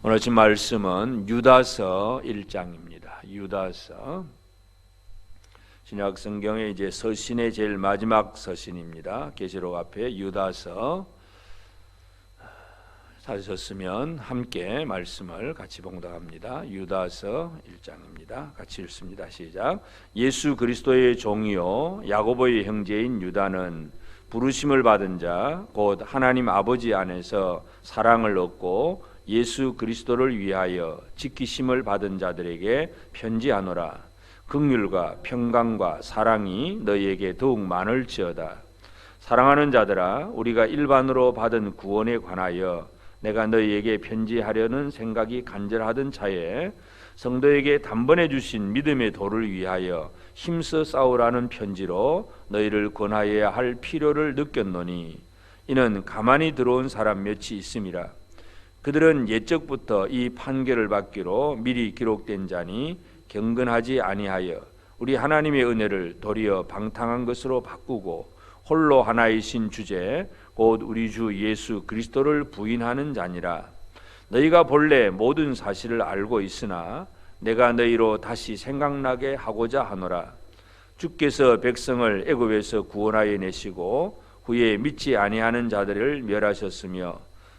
오늘 아침 말씀은 유다서 1장입니다. 유다서 신약 성경의 이제 서신의 제일 마지막 서신입니다. 계시록 앞에 유다서 찾으셨으면 함께 말씀을 같이 봉독합니다. 유다서 1장입니다. 같이 읽습니다. 시작. 예수 그리스도의 종이요 야고보의 형제인 유다는 부르심을 받은 자 곧 하나님 아버지 안에서 사랑을 얻고 예수 그리스도를 위하여 지키심을 받은 자들에게 편지하노라. 긍휼과 평강과 사랑이 너희에게 더욱 많을지어다. 사랑하는 자들아, 우리가 일반으로 받은 구원에 관하여 내가 너희에게 편지하려는 생각이 간절하던 차에 성도에게 단번에 주신 믿음의 도를 위하여 힘써 싸우라는 편지로 너희를 권하여야 할 필요를 느꼈노니 이는 가만히 들어온 사람 몇이 있음이라. 그들은 옛적부터 이 판결을 받기로 미리 기록된 자니 경건하지 아니하여 우리 하나님의 은혜를 도리어 방탕한 것으로 바꾸고 홀로 하나이신 주제 곧 우리 주 예수 그리스도를 부인하는 자니라. 너희가 본래 모든 사실을 알고 있으나 내가 너희로 다시 생각나게 하고자 하노라. 주께서 백성을 애굽에서 구원하여 내시고 후에 믿지 아니하는 자들을 멸하셨으며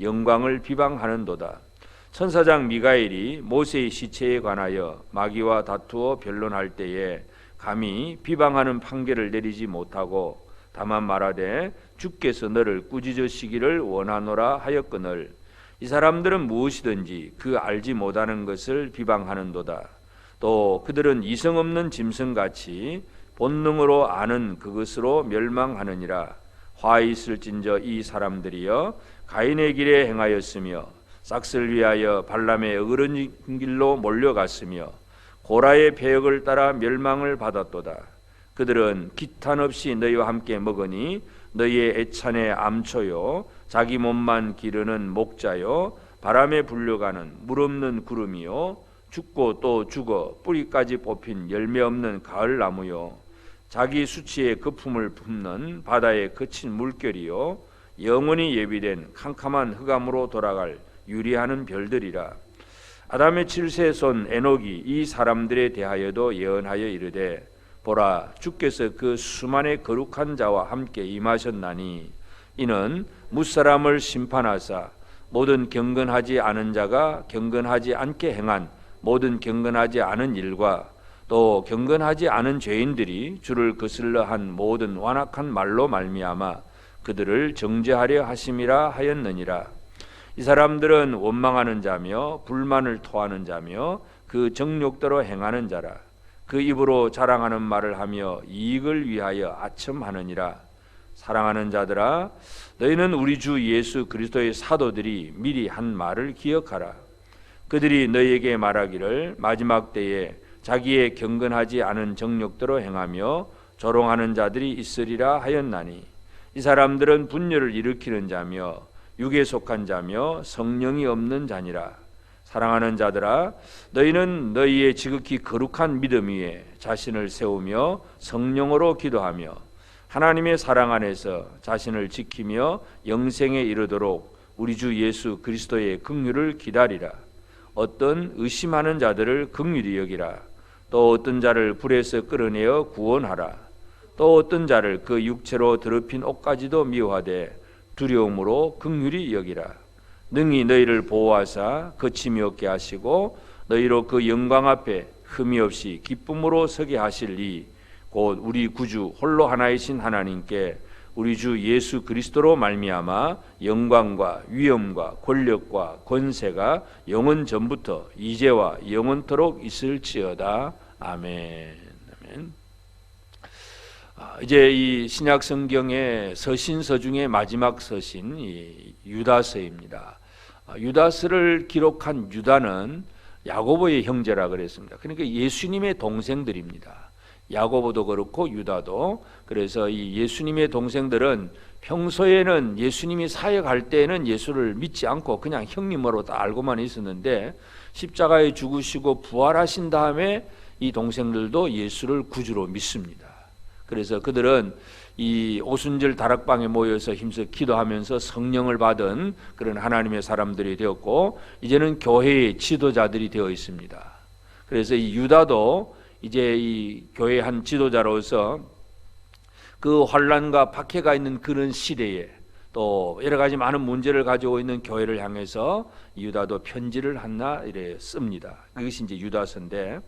영광을 비방하는도다. 천사장 미가엘이 모세의 시체에 관하여 마귀와 다투어 변론할 때에 감히 비방하는 판결을 내리지 못하고 다만 말하되 주께서 너를 꾸짖으시기를 원하노라 하였거늘 이 사람들은 무엇이든지 그 알지 못하는 것을 비방하는도다. 또 그들은 이성 없는 짐승같이 본능으로 아는 그것으로 멸망하느니라. 화 있을진저 이 사람들이여 가인의 길에 행하였으며 싹을 위하여 발람의 어그른 길로 몰려갔으며 고라의 배역을 따라 멸망을 받았도다. 그들은 기탄 없이 너희와 함께 먹으니 너희의 애찬의 암초요 자기 몸만 기르는 목자요 바람에 불려가는 물 없는 구름이요 죽고 또 죽어 뿌리까지 뽑힌 열매 없는 가을 나무요 자기 수치의 거품을 품는 바다에 그친 물결이요 영원히 예비된 캄캄한 흑암으로 돌아갈 유리하는 별들이라. 아담의 칠세 손 에녹이 이 사람들에 대하여도 예언하여 이르되 보라 주께서 그 수만의 거룩한 자와 함께 임하셨나니 이는 무사람을 심판하사 모든 경건하지 않은 자가 경건하지 않게 행한 모든 경건하지 않은 일과 또 경건하지 않은 죄인들이 주를 거슬러 한 모든 완악한 말로 말미암아 그들을 정죄하려 하심이라 하였느니라. 이 사람들은 원망하는 자며 불만을 토하는 자며 그 정욕대로 행하는 자라. 그 입으로 자랑하는 말을 하며 이익을 위하여 아첨하느니라. 사랑하는 자들아 너희는 우리 주 예수 그리스도의 사도들이 미리 한 말을 기억하라. 그들이 너희에게 말하기를 마지막 때에 자기의 경건하지 않은 정욕대로 행하며 조롱하는 자들이 있으리라 하였나니 이 사람들은 분열을 일으키는 자며 육에 속한 자며 성령이 없는 자니라. 사랑하는 자들아 너희는 너희의 지극히 거룩한 믿음 위에 자신을 세우며 성령으로 기도하며 하나님의 사랑 안에서 자신을 지키며 영생에 이르도록 우리 주 예수 그리스도의 긍휼을 기다리라. 어떤 의심하는 자들을 긍휼히 여기라 또 어떤 자를 불에서 끌어내어 구원하라. 또 어떤 자를 그 육체로 더럽힌 옷까지도 미워하되 두려움으로 긍휼히 여기라. 능히 너희를 보호하사 거침이 없게 하시고 너희로 그 영광 앞에 흠이 없이 기쁨으로 서게 하실 이 곧 우리 구주 홀로 하나이신 하나님께 우리 주 예수 그리스도로 말미암아 영광과 위엄과 권력과 권세가 영원 전부터 이제와 영원토록 있을지어다 아멘. 아멘. 아, 이제 이 신약 성경의 서신서 중에 마지막 서신 이 유다서입니다. 아, 유다서를 기록한 유다는 야고보의 형제라 그랬습니다. 그러니까 예수님의 동생들입니다. 야고보도 그렇고 유다도 그래서 이 예수님의 동생들은 평소에는 예수님이 사역할 때에는 예수를 믿지 않고 그냥 형님으로 다 알고만 있었는데 십자가에 죽으시고 부활하신 다음에 이 동생들도 예수를 구주로 믿습니다. 그래서 그들은 이 오순절 다락방에 모여서 힘써 기도하면서 성령을 받은 그런 하나님의 사람들이 되었고 이제는 교회의 지도자들이 되어 있습니다. 그래서 이 유다도 이제 이 교회 한 지도자로서 그 환란과 박해가 있는 그런 시대에 또 여러 가지 많은 문제를 가지고 있는 교회를 향해서 유다도 편지를 하나 이래 씁니다. 그것이 이제 유다서인데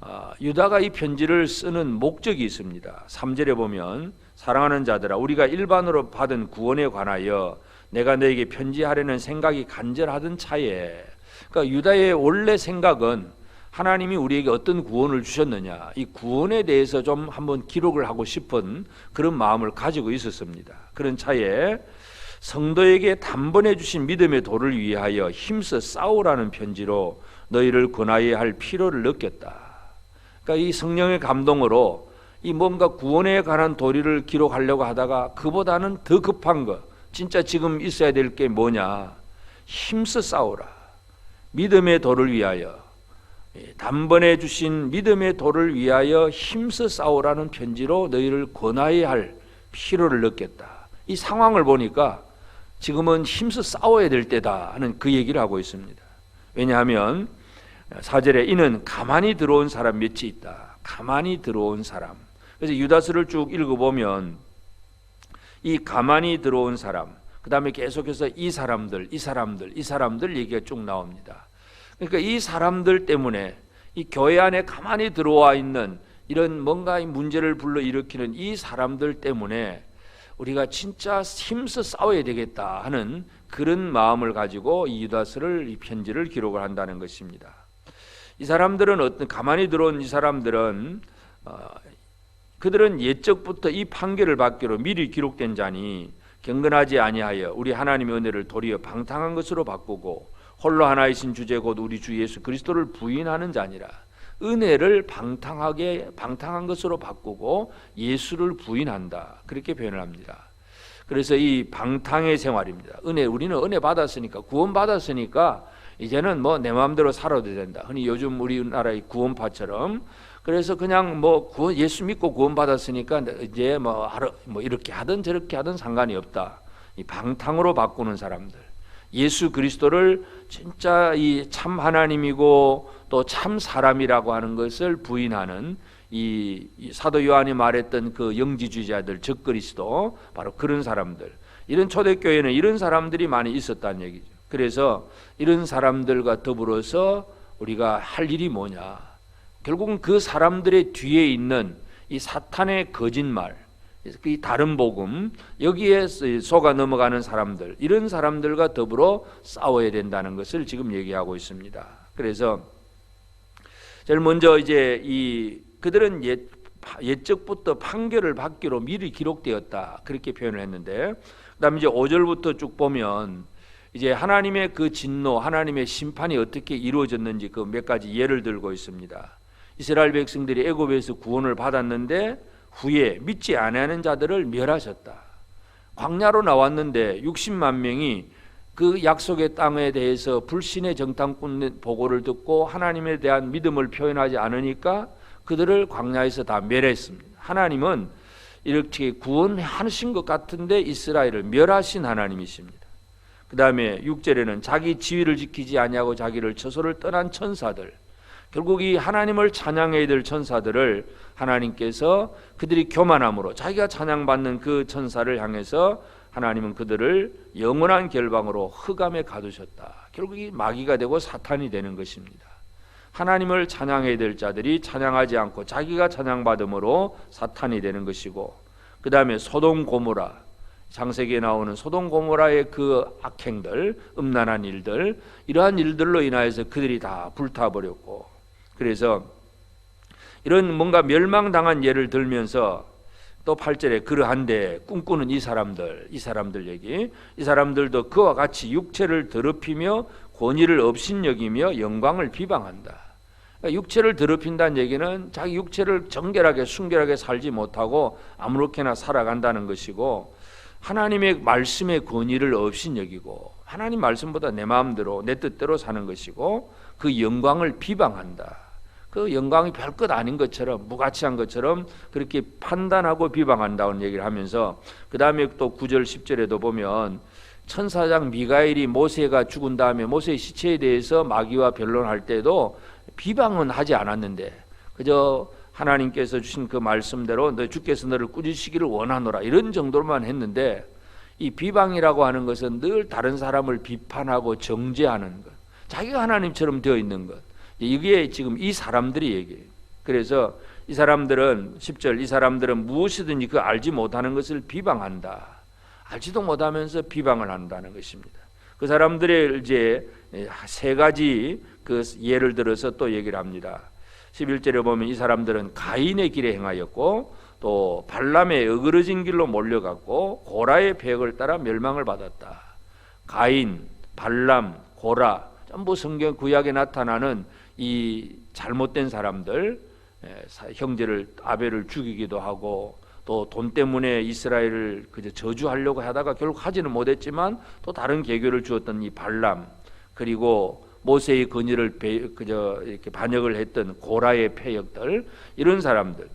아, 유다가 이 편지를 쓰는 목적이 있습니다. 3절에 보면 사랑하는 자들아 우리가 일반으로 받은 구원에 관하여 내가 너에게 편지하려는 생각이 간절하던 차에 그러니까 유다의 원래 생각은 하나님이 우리에게 어떤 구원을 주셨느냐 이 구원에 대해서 좀 한번 기록을 하고 싶은 그런 마음을 가지고 있었습니다. 그런 차에 성도에게 단번에 주신 믿음의 도를 위하여 힘써 싸우라는 편지로 너희를 권하여야 할 필요를 느꼈다. 그러니까 이 성령의 감동으로 이 뭔가 구원에 관한 도리를 기록하려고 하다가 그보다는 더 급한 거 진짜 지금 있어야 될 게 뭐냐 힘써 싸우라 믿음의 도를 위하여 예, 단번에 주신 믿음의 도를 위하여 힘써 싸우라는 편지로 너희를 권하여야 할 필요를 느꼈다. 이 상황을 보니까 지금은 힘써 싸워야 될 때다 하는 그 얘기를 하고 있습니다. 왜냐하면 사절에 이는 가만히 들어온 사람 몇이 있다. 가만히 들어온 사람. 그래서 유다서를 쭉 읽어보면 이 가만히 들어온 사람, 그 다음에 계속해서 이 사람들, 이 사람들, 이 사람들 얘기가 쭉 나옵니다. 그러니까 이 사람들 때문에 이 교회 안에 가만히 들어와 있는 이런 뭔가 문제를 불러 일으키는 이 사람들 때문에 우리가 진짜 힘써 싸워야 되겠다 하는 그런 마음을 가지고 이 유다서를 이 편지를 기록을 한다는 것입니다. 이 사람들은 어떤 가만히 들어온 이 사람들은 어, 그들은 옛적부터 이 판결을 받기로 미리 기록된 자니 경건하지 아니하여 우리 하나님의 은혜를 도리어 방탕한 것으로 바꾸고 홀로 하나이신 주제 곧 우리 주 예수 그리스도를 부인하는 자니라. 은혜를 방탕하게 방탕한 것으로 바꾸고 예수를 부인한다. 그렇게 표현을 합니다. 그래서 이 방탕의 생활입니다. 은혜 우리는 은혜 받았으니까 구원 받았으니까 이제는 뭐 내 마음대로 살아도 된다. 흔히 요즘 우리나라의 구원파처럼 그래서 그냥 뭐 구원, 예수 믿고 구원 받았으니까 이제 뭐 하루 뭐 이렇게 하든 저렇게 하든 상관이 없다. 이 방탕으로 바꾸는 사람들. 예수 그리스도를 진짜 이 참 하나님이고 또 참 사람이라고 하는 것을 부인하는 이, 이 사도 요한이 말했던 그 영지주의자들 적 그리스도 바로 그런 사람들. 이런 초대교회는 이런 사람들이 많이 있었다는 얘기죠. 그래서 이런 사람들과 더불어서 우리가 할 일이 뭐냐? 결국은 그 사람들의 뒤에 있는 이 사탄의 거짓말, 이 다른 복음 여기에 속아 넘어가는 사람들 이런 사람들과 더불어 싸워야 된다는 것을 지금 얘기하고 있습니다. 그래서 제일 먼저 이제 이 그들은 옛 옛적부터 판결을 받기로 미리 기록되었다 그렇게 표현을 했는데 그다음에 이제 5절부터 쭉 보면 이제 하나님의 그 진노, 하나님의 심판이 어떻게 이루어졌는지 그 몇 가지 예를 들고 있습니다. 이스라엘 백성들이 애굽에서 구원을 받았는데 후에 믿지 아니하는 자들을 멸하셨다. 광야로 나왔는데 60만 명이 그 약속의 땅에 대해서 불신의 정탐꾼 보고를 듣고 하나님에 대한 믿음을 표현하지 않으니까 그들을 광야에서 다 멸했습니다. 하나님은 이렇게 구원하신 것 같은데 이스라엘을 멸하신 하나님이십니다. 그 다음에 6절에는 자기 지위를 지키지 아니하고 자기를 처소를 떠난 천사들 결국 이 하나님을 찬양해야 될 천사들을 하나님께서 그들이 교만함으로 자기가 찬양받는 그 천사를 향해서 하나님은 그들을 영원한 결방으로 흑암에 가두셨다. 결국 이 마귀가 되고 사탄이 되는 것입니다. 하나님을 찬양해야 될 자들이 찬양하지 않고 자기가 찬양받음으로 사탄이 되는 것이고 그 다음에 소돔 고모라 장세기에 나오는 소돔 고모라의 그 악행들 음란한 일들 이러한 일들로 인하여서 그들이 다 불타버렸고 그래서 이런 뭔가 멸망당한 예를 들면서 또 8절에 그러한데 꿈꾸는 이 사람들 이 사람들 얘기 이 사람들도 그와 같이 육체를 더럽히며 권위를 업신여기며 영광을 비방한다. 그러니까 육체를 더럽힌다는 얘기는 자기 육체를 정결하게 순결하게 살지 못하고 아무렇게나 살아간다는 것이고 하나님의 말씀의 권위를 업신여기고 하나님 말씀보다 내 마음대로 내 뜻대로 사는 것이고 그 영광을 비방한다. 그 영광이 별것 아닌 것처럼 무가치한 것처럼 그렇게 판단하고 비방한다는 얘기를 하면서 그 다음에 또 9절 10절에도 보면 천사장 미가엘이 모세가 죽은 다음에 모세의 시체에 대해서 마귀와 변론할 때도 비방은 하지 않았는데 그저 하나님께서 주신 그 말씀대로 너 주께서 너를 꾸짖으시기를 원하노라 이런 정도로만 했는데 이 비방이라고 하는 것은 늘 다른 사람을 비판하고 정죄하는 것 자기가 하나님처럼 되어 있는 것 이게 지금 이 사람들이 얘기해요. 그래서 이 사람들은 10절 이 사람들은 무엇이든지 그 알지 못하는 것을 비방한다. 알지도 못하면서 비방을 한다는 것입니다. 그 사람들의 이제 세 가지 그 예를 들어서 또 얘기를 합니다. 11절에 보면 이 사람들은 가인의 길에 행하였고 또 발람의 어그러진 길로 몰려갔고 고라의 배역을 따라 멸망을 받았다. 가인, 발람, 고라 전부 성경 구약에 나타나는 이 잘못된 사람들 예, 형제를 아벨을 죽이기도 하고 또 돈 때문에 이스라엘을 그저 저주하려고 하다가 결국 하지는 못했지만 또 다른 계교를 주었던 이 발람 그리고 모세의 건의를 배, 그저 이렇게 반역을 했던 고라의 폐역들 이런 사람들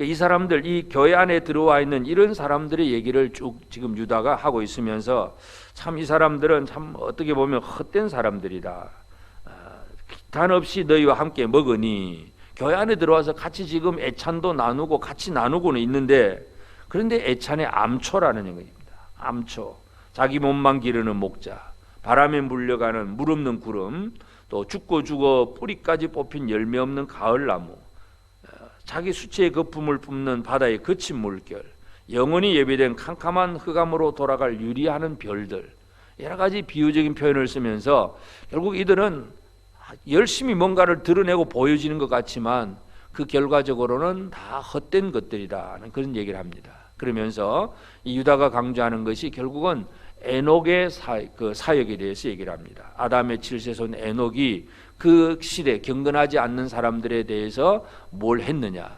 이 사람들 이 교회 안에 들어와 있는 이런 사람들의 얘기를 쭉 지금 유다가 하고 있으면서 참 이 사람들은 참 어떻게 보면 헛된 사람들이다. 아, 단 없이 너희와 함께 먹으니 교회 안에 들어와서 같이 지금 애찬도 나누고 같이 나누고는 있는데 그런데 애찬의 암초라는 얘기입니다. 암초 자기 몸만 기르는 목자 바람에 물려가는 물 없는 구름, 또 죽고 죽어 뿌리까지 뽑힌 열매 없는 가을나무, 어, 자기 수치의 거품을 뿜는 바다의 거친 물결, 영원히 예비된 캄캄한 흑암으로 돌아갈 유리하는 별들, 여러 가지 비유적인 표현을 쓰면서 결국 이들은 열심히 뭔가를 드러내고 보여지는 것 같지만 그 결과적으로는 다 헛된 것들이다는 그런 얘기를 합니다. 그러면서 이 유다가 강조하는 것이 결국은 에녹의 사, 그 사역에 대해서 얘기를 합니다. 아담의 칠세손 에녹이 그 시대 경건하지 않는 사람들에 대해서 뭘 했느냐?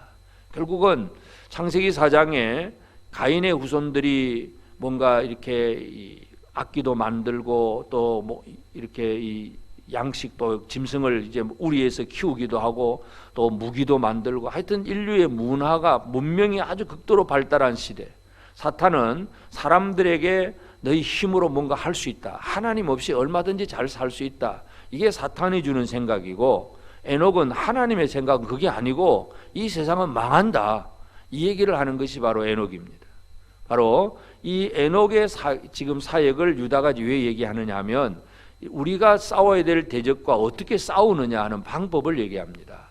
결국은 창세기 4장에 가인의 후손들이 뭔가 이렇게 악기도 만들고 또 뭐 이렇게 이 양식도 짐승을 이제 우리에서 키우기도 하고 또 무기도 만들고 하여튼 인류의 문화가 문명이 아주 극도로 발달한 시대. 사탄은 사람들에게 너희 힘으로 뭔가 할 수 있다. 하나님 없이 얼마든지 잘 살 수 있다. 이게 사탄이 주는 생각이고 에녹은 하나님의 생각은 그게 아니고 이 세상은 망한다. 이 얘기를 하는 것이 바로 에녹입니다. 바로 이 에녹의 사, 지금 사역을 유다가 왜 얘기하느냐 하면 우리가 싸워야 될 대적과 어떻게 싸우느냐 하는 방법을 얘기합니다.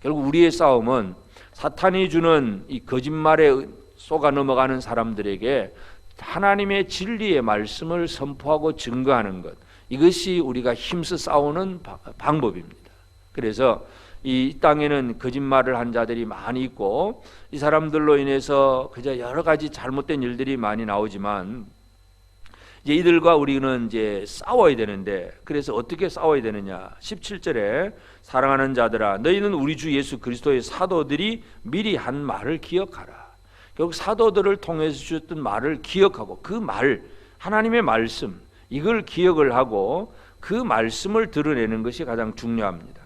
결국 우리의 싸움은 사탄이 주는 이 거짓말에 속아 넘어가는 사람들에게 하나님의 진리의 말씀을 선포하고 증거하는 것 이것이 우리가 힘써 싸우는 방법입니다. 그래서 이 땅에는 거짓말을 한 자들이 많이 있고 이 사람들로 인해서 그저 여러 가지 잘못된 일들이 많이 나오지만 이제 이들과 우리는 이제 싸워야 되는데 그래서 어떻게 싸워야 되느냐? 17절에 사랑하는 자들아 너희는 우리 주 예수 그리스도의 사도들이 미리 한 말을 기억하라. 결국 사도들을 통해서 주셨던 말을 기억하고 그 말, 하나님의 말씀, 이걸 기억을 하고 그 말씀을 드러내는 것이 가장 중요합니다.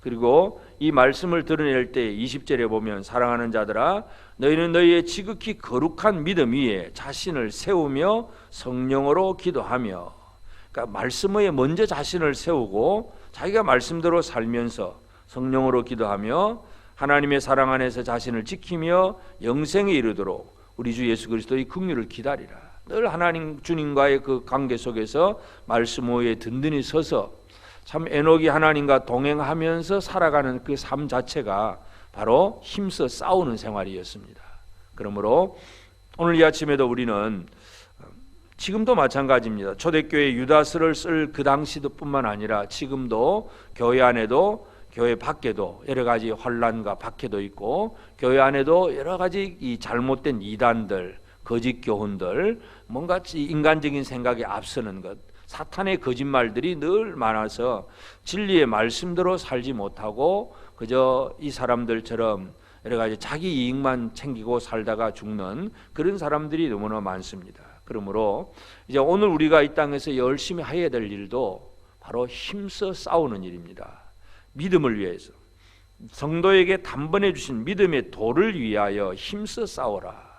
그리고 이 말씀을 드러낼 때 20절에 보면 사랑하는 자들아 너희는 너희의 지극히 거룩한 믿음 위에 자신을 세우며 성령으로 기도하며 그러니까 말씀 에 먼저 자신을 세우고 자기가 말씀대로 살면서 성령으로 기도하며 하나님의 사랑 안에서 자신을 지키며 영생에 이르도록 우리 주 예수 그리스도의 긍휼을 기다리라. 늘 하나님 주님과의 그 관계 속에서 말씀 위에 든든히 서서 참 에녹이 하나님과 동행하면서 살아가는 그 삶 자체가 바로 힘써 싸우는 생활이었습니다. 그러므로 오늘 이 아침에도 우리는 지금도 마찬가지입니다. 초대교회 유다스를 쓸 그 당시도 뿐만 아니라 지금도 교회 안에도 교회 밖에도 여러 가지 환란과 박해도 있고 교회 안에도 여러 가지 이 잘못된 이단들, 거짓 교훈들, 뭔가 인간적인 생각에 앞서는 것, 사탄의 거짓말들이 늘 많아서 진리의 말씀대로 살지 못하고 그저 이 사람들처럼 여러 가지 자기 이익만 챙기고 살다가 죽는 그런 사람들이 너무나 많습니다. 그러므로 이제 오늘 우리가 이 땅에서 열심히 해야 될 일도 바로 힘써 싸우는 일입니다. 믿음을 위해서 성도에게 단번에 주신 믿음의 도를 위하여 힘써 싸워라.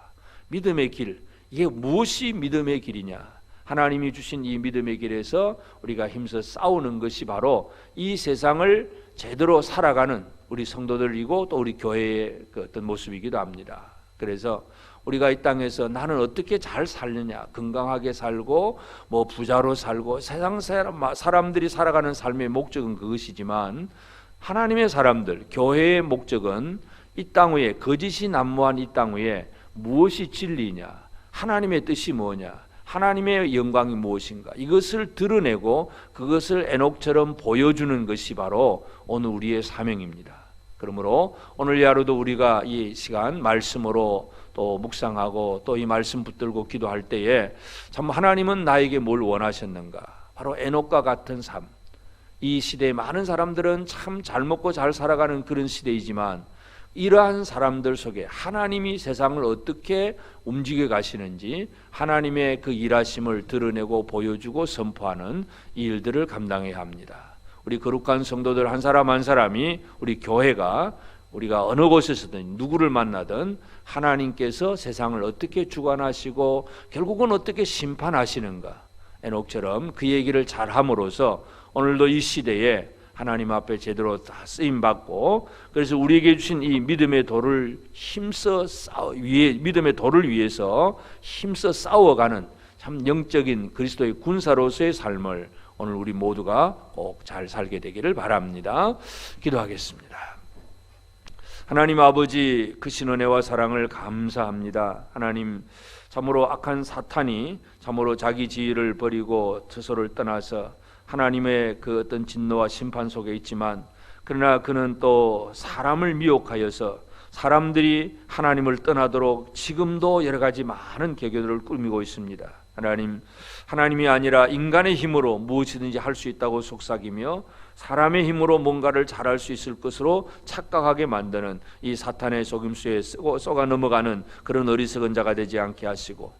믿음의 길 이게 무엇이 믿음의 길이냐? 하나님이 주신 이 믿음의 길에서 우리가 힘써 싸우는 것이 바로 이 세상을 제대로 살아가는 우리 성도들이고 또 우리 교회의 그 어떤 모습이기도 합니다. 그래서 우리가 이 땅에서 나는 어떻게 잘 살느냐, 건강하게 살고 뭐 부자로 살고 세상 사람 사람들이 살아가는 삶의 목적은 그것이지만 하나님의 사람들, 교회의 목적은 이 땅 위에 거짓이 난무한 이 땅 위에 무엇이 진리냐, 하나님의 뜻이 뭐냐, 하나님의 영광이 무엇인가 이것을 드러내고 그것을 에녹처럼 보여주는 것이 바로 오늘 우리의 사명입니다. 그러므로 오늘 하루도 우리가 이 시간 말씀으로 또 묵상하고 또 이 말씀 붙들고 기도할 때에 참 하나님은 나에게 뭘 원하셨는가? 바로 에녹과 같은 삶. 이 시대에 많은 사람들은 참 잘 먹고 잘 살아가는 그런 시대이지만 이러한 사람들 속에 하나님이 세상을 어떻게 움직여 가시는지 하나님의 그 일하심을 드러내고 보여주고 선포하는 이 일들을 감당해야 합니다. 우리 거룩한 성도들 한 사람 한 사람이 우리 교회가 우리가 어느 곳에서든 누구를 만나든 하나님께서 세상을 어떻게 주관하시고 결국은 어떻게 심판하시는가 에녹처럼 그 얘기를 잘 함으로써 오늘도 이 시대에 하나님 앞에 제대로 다 쓰임 받고 그래서 우리에게 주신 이 믿음의 도를 힘써 싸워 위에 믿음의 도를 위해서 힘써 싸워가는 참 영적인 그리스도의 군사로서의 삶을 오늘 우리 모두가 꼭 잘 살게 되기를 바랍니다. 기도하겠습니다. 하나님 아버지 그 신은혜와 사랑을 감사합니다. 하나님 참으로 악한 사탄이 참으로 자기 지위를 버리고 스스로를 떠나서 하나님의 그 어떤 진노와 심판 속에 있지만 그러나 그는 또 사람을 미혹하여서 사람들이 하나님을 떠나도록 지금도 여러 가지 많은 계교들을 꾸미고 있습니다. 하나님, 하나님이 아니라 인간의 힘으로 무엇이든지 할 수 있다고 속삭이며 사람의 힘으로 뭔가를 잘할 수 있을 것으로 착각하게 만드는 이 사탄의 속임수에 쏘가 넘어가는 그런 어리석은 자가 되지 않게 하시고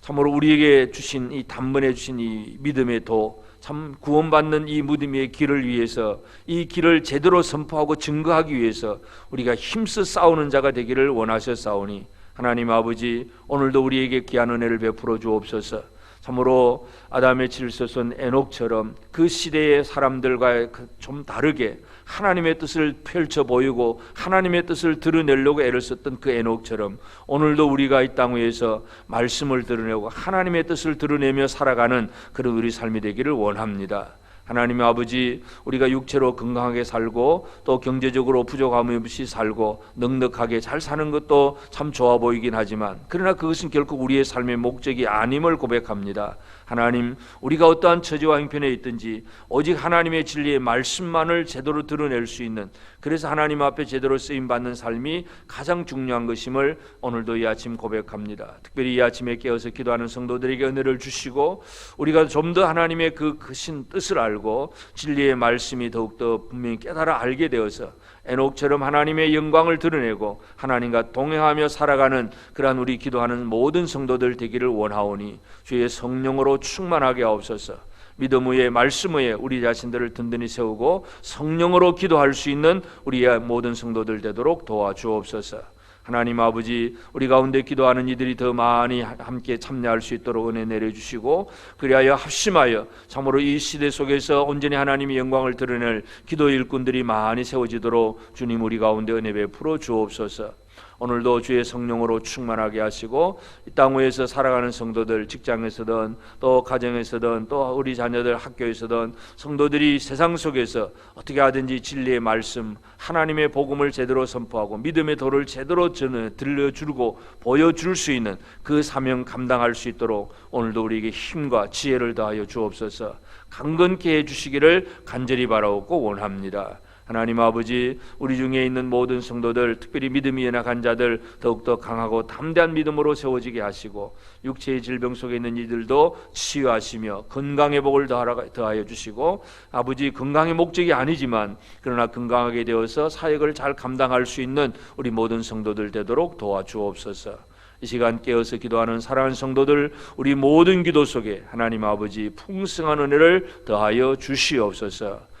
참으로 우리에게 주신 이 단번에 주신 이 믿음의 도, 참 구원받는 이 무덤의 길을 위해서 이 길을 제대로 선포하고 증거하기 위해서 우리가 힘써 싸우는 자가 되기를 원하셨사오니 하나님 아버지 오늘도 우리에게 귀한 은혜를 베풀어 주옵소서. 참으로 아담의 질서선 에녹처럼 그 시대의 사람들과 그좀 다르게 하나님의 뜻을 펼쳐 보이고 하나님의 뜻을 드러내려고 애를 썼던 그 에녹처럼 오늘도 우리가 이 땅 위에서 말씀을 드러내고 하나님의 뜻을 드러내며 살아가는 그런 우리 삶이 되기를 원합니다. 하나님의 아버지 우리가 육체로 건강하게 살고 또 경제적으로 부족함 없이 살고 넉넉하게 잘 사는 것도 참 좋아 보이긴 하지만 그러나 그것은 결국 우리의 삶의 목적이 아님을 고백합니다. 하나님 우리가 어떠한 처지와 형편에 있든지 오직 하나님의 진리의 말씀만을 제대로 드러낼 수 있는 그래서 하나님 앞에 제대로 쓰임 받는 삶이 가장 중요한 것임을 오늘도 이 아침 고백합니다. 특별히 이 아침에 깨어서 기도하는 성도들에게 은혜를 주시고 우리가 좀 더 하나님의 그 크신 뜻을 알고 진리의 말씀이 더욱 더 분명히 깨달아 알게 되어서 에녹처럼 하나님의 영광을 드러내고 하나님과 동행하며 살아가는 그러한 우리 기도하는 모든 성도들 되기를 원하오니 주의 성령으로 충만하게 하옵소서. 믿음 위에 말씀 위에 우리 자신들을 든든히 세우고 성령으로 기도할 수 있는 우리의 모든 성도들 되도록 도와주옵소서. 하나님 아버지 우리 가운데 기도하는 이들이 더 많이 함께 참여할 수 있도록 은혜 내려주시고 그리하여 합심하여 참으로 이 시대 속에서 온전히 하나님의 영광을 드러낼 기도 일꾼들이 많이 세워지도록 주님 우리 가운데 은혜 베풀어 주옵소서. 오늘도 주의 성령으로 충만하게 하시고 이 땅 위에서 살아가는 성도들 직장에서든 또 가정에서든 또 우리 자녀들 학교에서든 성도들이 세상 속에서 어떻게 하든지 진리의 말씀 하나님의 복음을 제대로 선포하고 믿음의 도를 제대로 들려주고 보여줄 수 있는 그 사명 감당할 수 있도록 오늘도 우리에게 힘과 지혜를 더하여 주옵소서 강건케 해 주시기를 간절히 바라옵고 원합니다. 하나님 아버지 우리 중에 있는 모든 성도들 특별히 믿음이 연약한 자들 더욱더 강하고 담대한 믿음으로 세워지게 하시고 육체의 질병 속에 있는 이들도 치유하시며 건강의 복을 더하여 주시고 아버지 건강의 목적이 아니지만 그러나 건강하게 되어서 사역을 잘 감당할 수 있는 우리 모든 성도들 되도록 도와주옵소서. 이 시간 깨어서 기도하는 사랑하는 성도들 우리 모든 기도 속에 하나님 아버지 풍성한 은혜를 더하여 주시옵소서.